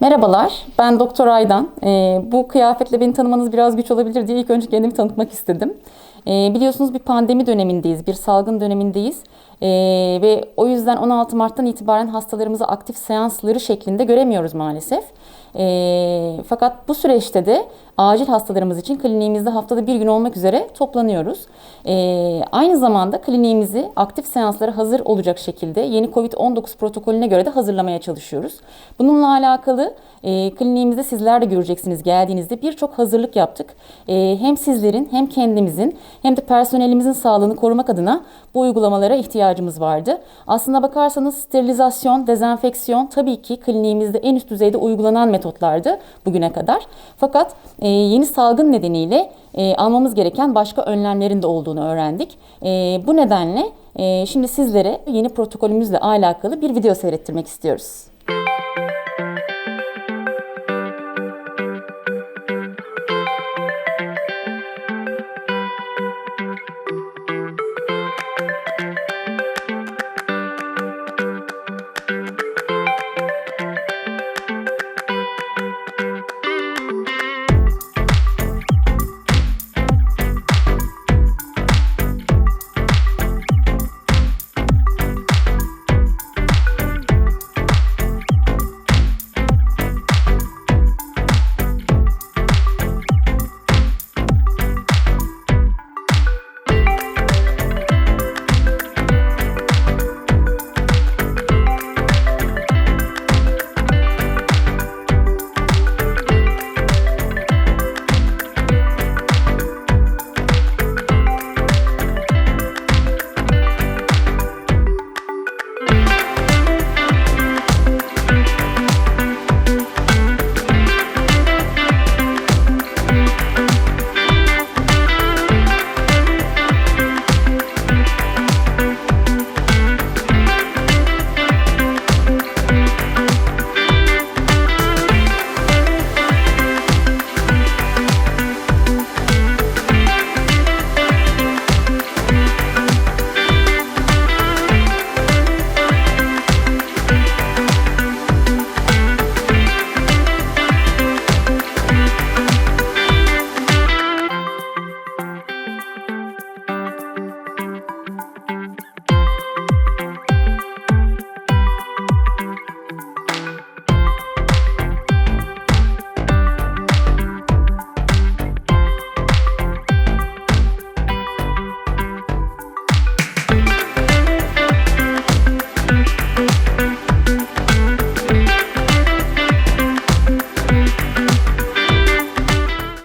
Merhabalar, ben Doktor Aydan. Ee, bu kıyafetle beni tanımanız biraz güç olabilir diye ilk önce kendimi tanıtmak istedim. Ee, biliyorsunuz bir pandemi dönemindeyiz, bir salgın dönemindeyiz. Ee, ve o yüzden 16 Mart'tan itibaren hastalarımızı aktif seansları şeklinde göremiyoruz maalesef. Ee, fakat bu süreçte de acil hastalarımız için kliniğimizde haftada bir gün olmak üzere toplanıyoruz. Ee, aynı zamanda kliniğimizi aktif seanslara hazır olacak şekilde yeni COVID-19 protokolüne göre de hazırlamaya çalışıyoruz. Bununla alakalı e, kliniğimizde sizler de göreceksiniz geldiğinizde birçok hazırlık yaptık. E, hem sizlerin hem kendimizin hem de personelimizin sağlığını korumak adına bu uygulamalara ihtiyacımız vardı. Aslına bakarsanız sterilizasyon, dezenfeksiyon tabii ki kliniğimizde en üst düzeyde uygulanan metotlardı bugüne kadar. Fakat e, yeni salgın nedeniyle e, almamız gereken başka önlemlerin de olduğunu öğrendik. E, bu nedenle e, şimdi sizlere yeni protokolümüzle alakalı bir video seyrettirmek istiyoruz.